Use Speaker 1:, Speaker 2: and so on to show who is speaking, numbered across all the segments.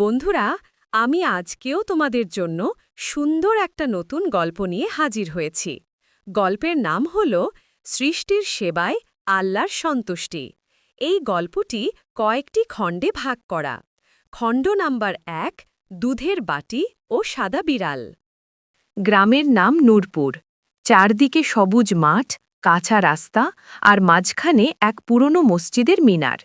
Speaker 1: বন্ধুরা, আমি আজকেও তোমাদের জন্য সুন্দর একটা নতুন গল্প নিয়ে হাজির হয়েছি। গল্পের নাম হল সৃষ্টির সেবায় আল্লাহর সন্তুষ্টি। এই গল্পটি কয়েকটি খণ্ডে ভাগ করা। খণ্ড নাম্বার এক, দুধের বাটি ও সাদা বিড়াল। গ্রামের নাম নূরপুর। চারদিকে সবুজ মাঠ, কাঁচা রাস্তা আর মাঝখানে এক পুরনো মসজিদের মিনার।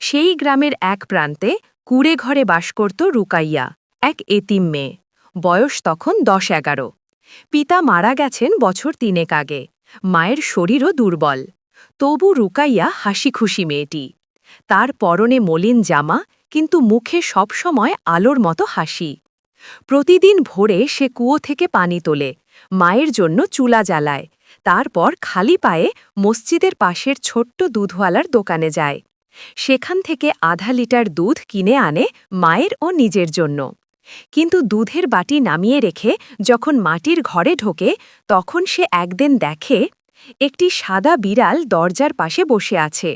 Speaker 1: সেই গ্রামের এক প্রান্তে কুড়ে ঘরে বাস করত রুকাইয়া, এক এতিম মেয়ে। বয়স তখন দশ এগারো। পিতা মারা গেছেন বছর তিনেক আগে। মায়ের শরীরও দুর্বল। তবু রুকাইয়া হাসি খুশি মেয়েটি। তার পরনে মলিন জামা, কিন্তু মুখে সবসময় আলোর মতো হাসি। প্রতিদিন ভোরে সে কুয়ো থেকে পানি তোলে, মায়ের জন্য চুলা জ্বালায়। তারপর খালি পায়ে মসজিদের পাশের ছোট্ট দুধওয়ালার দোকানে যায়। সেখান থেকে আধা লিটার দুধ কিনে আনে মায়ের ও নিজের জন্য। কিন্তু দুধের বাটি নামিয়ে রেখে যখন মাটির ঘরে ঢোকে, তখন সে একদিন দেখে একটি সাদা বিড়াল দরজার পাশে বসে আছে।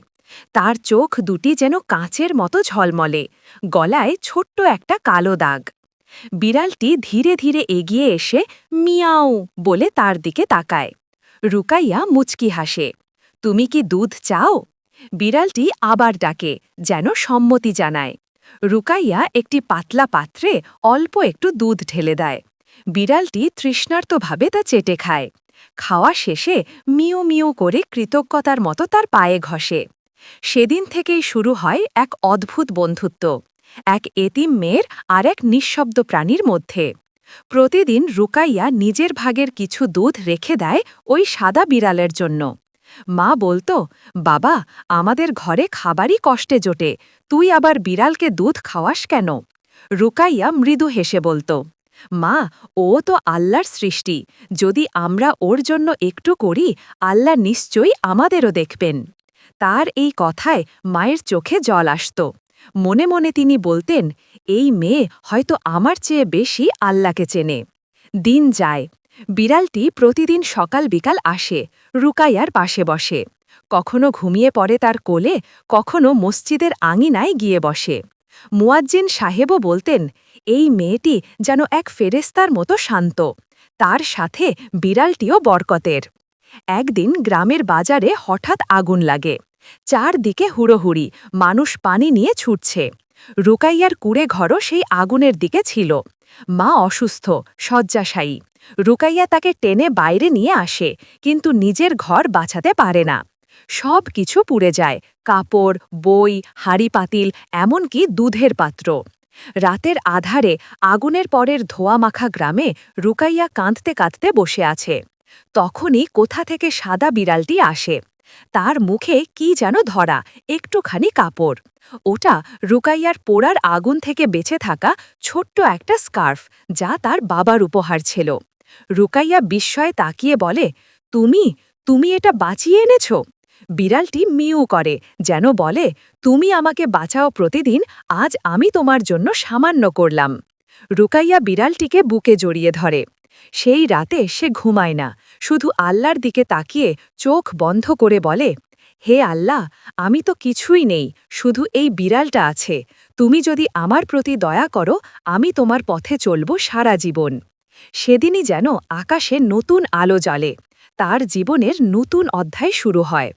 Speaker 1: তার চোখ দুটি যেন কাঁচের মতো ঝলমলে, গলায় ছোট্ট একটা কালো দাগ। বিড়ালটি ধীরে ধীরে এগিয়ে এসে মিয়াও বলে তার দিকে তাকায়। রুকাইয়া মুচকি হাসে, তুমি কি দুধ চাও? বিড়ালটি আবার ডাকে, যেন সম্মতি জানায়। রুকাইয়া একটি পাতলা পাত্রে অল্প একটু দুধ ঢেলে দেয়। বিড়ালটি তৃষ্ণার্তভাবে তা চেটে খায়। খাওয়া শেষে মিও মিও করে কৃতজ্ঞতার মতো তার পায়ে ঘষে। সেদিন থেকেই শুরু হয় এক অদ্ভুত বন্ধুত্ব, এক এতিম মেয়ের আর এক নিঃশব্দ প্রাণীর মধ্যে। প্রতিদিন রুকাইয়া নিজের ভাগের কিছু দুধ রেখে দেয় ওই সাদা বিড়ালের জন্য। মা বলতো, বাবা, আমাদের ঘরে খাবারই কষ্টে জোটে, তুই আবার বিড়ালকে দুধ খাওয়াস কেন? রুকাইয়া মৃদু হেসে বলতো, মা, ও তো আল্লাহর সৃষ্টি, যদি আমরা ওর জন্য একটু করি, আল্লাহ নিশ্চয়ই আমাদেরও দেখবেন। তার এই কথায় মায়ের চোখে জল আসত। মনে মনে তিনি বলতেন, এই মেয়ে হয়তো আমার চেয়ে বেশি আল্লাহকে চেনে। দিন যায় বিড়ালটি প্রতিদিন সকাল বিকাল আসে, রুকাইয়ার পাশে বসে। কখনো ঘুমিয়ে পড়ে তার কোলে, কখনো মসজিদের আঙিনায় গিয়ে বসে। মুয়াজ্জিন সাহেবও বলতেন, এই মেয়েটি যেন এক ফেরেস্তার মতো শান্ত। তার সাথে বিড়ালটিও বরকতের। একদিন গ্রামের বাজারে হঠাৎ আগুন লাগে। চারদিকে হুড়োহুড়ি, মানুষ পানি নিয়ে ছুটছে। রুকাইয়ার কুড়ে ঘরও সেই আগুনের দিকে ছিল। মা অসুস্থ, শয্যাশায়ী। রুকাইয়া তাকে টেনে বাইরে নিয়ে আসে, কিন্তু নিজের ঘর বাঁচাতে পারে না। সব কিছু পুড়ে যায়, কাপড়, বই, হাড়ি পাতিল, এমনকি দুধের পাত্র। রাতের আধারে আগুনের পরের ধোয়া মাখা গ্রামে রুকাইয়া কাঁদতে কাঁদতে বসে আছে। তখনই কোথা থেকে সাদা বিড়ালটি আসে। তার মুখে কি যেন ধরা, একটুখানি কাপড়। ওটা রুকাইয়ার পোড়ার আগুন থেকে বেঁচে থাকা ছোট্ট একটা স্কার্ফ, যা তার বাবার উপহার ছিল। রুকাইয়া বিস্ময়ে তাকিয়ে বলে, তুমি তুমি এটা বাঁচিয়ে এনেছ? বিড়ালটি মিউ করে, যেন বলে, তুমি আমাকে বাঁচাও প্রতিদিন, আজ আমি তোমার জন্য সামান্য করলাম। রুকাইয়া বিড়ালটিকে বুকে জড়িয়ে ধরে। সেই রাতে সে ঘুমায় না, শুধু আল্লাহর দিকে তাকিয়ে চোখ বন্ধ করে বলে, হে আল্লাহ, আমি তো কিছুই নেই, শুধু এই বিড়ালটা আছে, তুমি যদি আমার প্রতি দয়া করো, আমি তোমার পথে চলব সারা জীবন। সেদিনই যেন আকাশে নতুন আলো জ্বলে, তার জীবনের নতুন অধ্যায় শুরু হয়।